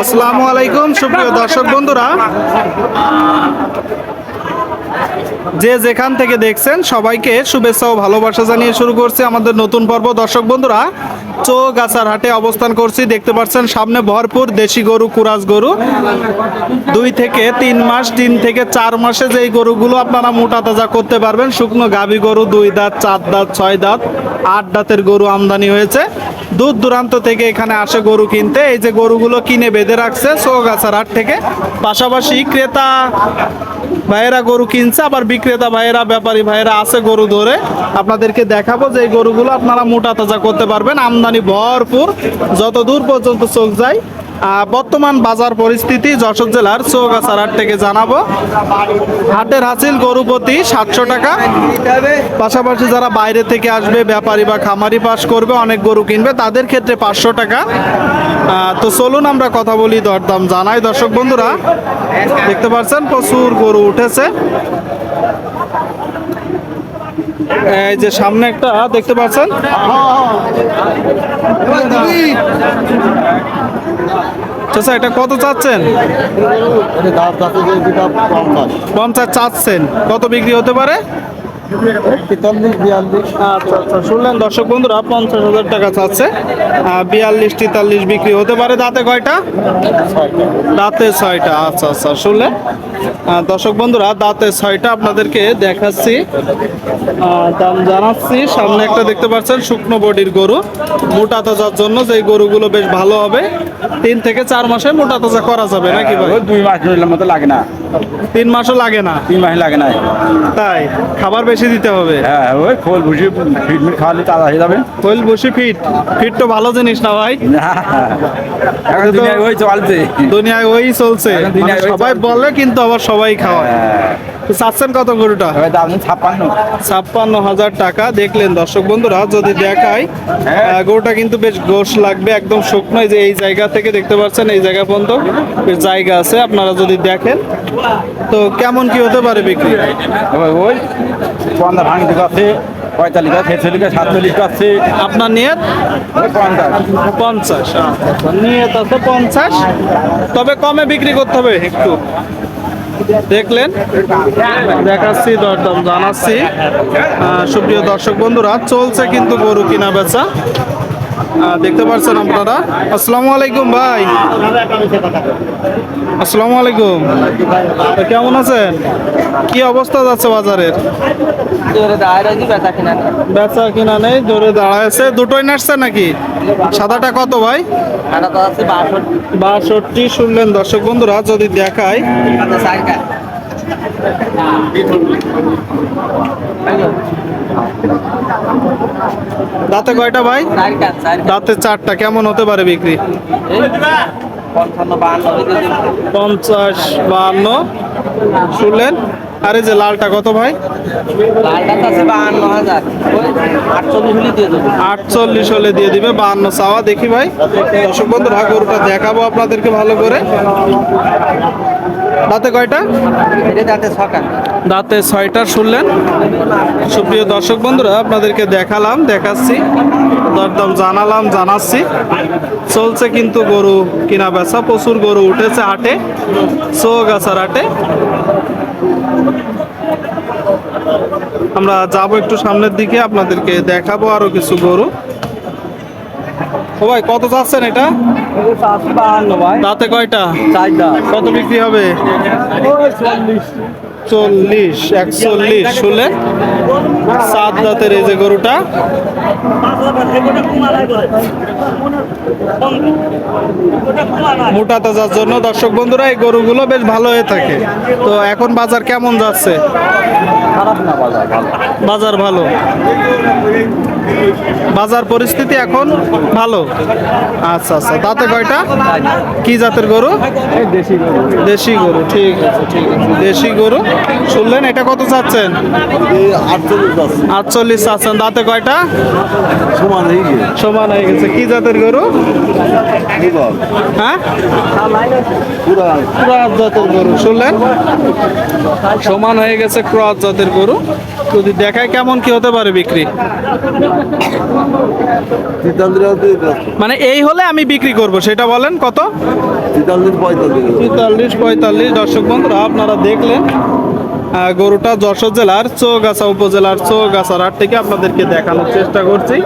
আসসালামু আলাইকুম, সুপ্রিয় দর্শক বন্ধুরা। যে যেখান থেকে দেখছেন, সবাইকে শুভেচ্ছা ও ভালোবাসা জানিয়ে শুরু করছি আমাদের নতুন পর্ব। দর্শক বন্ধুরা, চৌগাছার হাটে অবস্থান করছি। দেখতে পাচ্ছেন, সামনে ভরপুর দেশি গরু কুরাজ গরু। দুই থেকে তিন মাস, তিন থেকে চার মাসে যেই গরুগুলো আপনারা মোটা তাজা করতে পারবেন, শুকনো গাভী গরু, দুই দাঁত, চার দাঁত, ছয় দাঁত, আট দাঁতের গরু আমদানি হয়েছে। দূর দূরান্ত থেকে এখানে আসে গরু কিনতে। এই যে গরুগুলো কিনে বেঁধে রাখছে সোগাছার হাট থেকে। পাশাপাশি ক্রেতা ভাইয়েরা গরু কিনছে, আবার বিক্রেতা ভাইয়েরা, ব্যাপারী ভাইয়েরা আছে গরু ধরে। আপনাদেরকে দেখাবো যে এই গরুগুলো আপনারা মোটা তাজা করতে পারবেন। আমদানি ভরপুর যত দূর পর্যন্ত চোখ যায়। বর্তমান বাজার পরিস্থিতি যশোর জেলার চৌগাছার হাট থেকে জানাব। হাটের হাসিল প্রতি সাতশো টাকা। পাশাপাশি যারা বাইরে থেকে আসবে, ব্যাপারী বা খামারি পাশ করবে, অনেক গরু কিনবে, তাদের ক্ষেত্রে পাঁচশো টাকা। তো চলুন আমরা কথা বলি দরদাম জানাই। দর্শক বন্ধুরা, দেখতে পাচ্ছেন প্রচুর গরু উঠেছে। এই যে সামনে একটা, দেখতে পাচ্ছেন? চাচা এটা কত চাচ্ছেন? কম চাচ্ছেন। কত বিক্রি হতে পারে? তেতাল্লিশ বিয়াল্লিশ। আচ্ছা আচ্ছা শুনলেন দর্শক বন্ধুরা পঞ্চাশ হাজার টাকা চাচ্ছে। বিয়াল্লিশ তেতাল্লিশ বিক্রি হতে পারে দাঁতে কয়টা? ছয়টা দাঁতে ছয়টা আচ্ছা আচ্ছা শুনলেন। দর্শক বন্ধুরা দাঁতে ছয়টা আপনাদেরকে দেখাচ্ছি। দাম জানাচ্ছি। সামনে একটা দেখতে পাচ্ছেন শুকনো বডির গরু। মোটা তাজার জন্য যে গরুগুলো বেশ ভালো হবে তিন থেকে চার মাসে মোটা তাজা করা যাবে নাকি ভাই? দুই মাস মতো লাগে না। তিন মাসও লাগে না? তিন মাস লাগে না। তাই খাবার বেশি দিতে হবে। হ্যাঁ ওই খোল ভুষি ফিটমিট খাওয়ালে তাজা হয়ে যাবে। খোল বসি ফিট। ফিট তো ভালো জিনিস না ভাই। এখন দুনিয়ায় ওই চলছে। দুনিয়ায় ওই চলছে। মানে সবাই বলে কিন্তু আবার সবাই খাওয়ায়। হ্যাঁ, চাচ্ছেন কত গরুটা? ছাপ্পান্ন। ছাপ্পান্ন হাজার টাকা। দেখলেন দর্শক বন্ধুরা যদি দেখাই আহ, গরুটা কিন্তু বেশ গোশ লাগবে একদম শুকনো যে এই জায়গা থেকে দেখতে পাচ্ছেন এই জায়গা পর্যন্ত জায়গা আছে আপনারা যদি দেখেন। তো কেমন কি হতে পারে বিক্রি? ওই ওই ভাঙতে কাছে পঁয়তাল্লিশ ছেচল্লিশ সাতচল্লিশ কাছে আপনার নিয়ত? পঞ্চাশ। পঞ্চাশ নিয়ত আছে পঞ্চাশ। তবে কমে বিক্রি করতে হবে একটু। দেখলেন? দেখাচ্ছি দরদাম জানাচ্ছি। সুপ্রিয় দর্শক বন্ধুরা চলছে কিন্তু গরু কিনা বেচা দেখতে পাচ্ছেন আপনারা? আসসালামু আলাইকুম ভাই। আসসালামু আলাইকুম। কেমন আছেন? কি অবস্থা যাচ্ছে বাজারের? বেচা কিনা নেই। জোরে দাঁড়ায় আছে দুটোই নাচছে নাকি? সাদাটা কত ভাই? বাষট্টি। শুনলেন দর্শক বন্ধুরা যদি দেখায় দাঁতে কয়টা ভাই? দাঁতে চারটা কেমন হতে পারে বিক্রি? পঞ্চাশ বাহান্ন। শুনলেন? আরে যে লালটা কত ভাই? আটচল্লিশ হলে দিয়ে দিবে। বাহান্ন চাওয়া। দেখি ভাই দর্শক বন্ধুরা গরুটা দেখাবো আপনাদেরকে ভালো করে। দাঁতে কয়টা? দাঁতে ছয়টা। শুনলেন। সুপ্রিয় দর্শক বন্ধুরা আপনাদেরকে দেখালাম দেখাচ্ছি। দরদাম জানালাম জানাচ্ছি। চলছে কিন্তু গরু কিনা বেচা প্রচুর গরু উঠেছে হাটে চৌগাছার হাটে আমরা যাব একটু সামনের দিকে আপনাদেরকে দেখাবো আরও কিছু গরু। ও ভাই কত চাচ্ছেন এটা? তাতে কয়টা? কত বিক্রি হবে? চল্লিশ একচল্লিশ শুলে সাত দাঁতের এই যে গরুটা। মোটা তাজার জন্য। দর্শক বন্ধুরা এই গরুগুলো বেশ ভালো হয়ে থাকে। তো এখন বাজার কেমন যাচ্ছে? বাজার ভালো। বাজার পরিস্থিতি এখন ভালো। আচ্ছা আচ্ছা। তাতে কয়টা? কি জাতের গরু? দেশি গরু। ঠিক আছে ঠিক আছে। দেশি গরু। শুনলেন এটা কত চাচ্ছেন? আটচল্লিশ চাচ্ছেন। দাঁতে কয়টা? সমান হয়ে গিয়ে। সমান হয়ে গেছে। কি জাতের গরু? হ্যাঁ? ক্রস জাতের গরু। শুনলেন? সমান হয়ে গেছে ক্রস জাতের গরু। যদি দেখায় কেমন কি হতে পারে বিক্রি? মানে এই হলে আমি বিক্রি করব সেটা বলেন কত? তেতাল্লিশ পঁয়তাল্লিশ। দর্শক বন্ধুরা আপনারা দেখলেন গরুটা যশোর জেলার চৌগাছা উপজেলার চৌগাছার হাট থেকে আপনাদেরকে দেখানোর চেষ্টা করছি।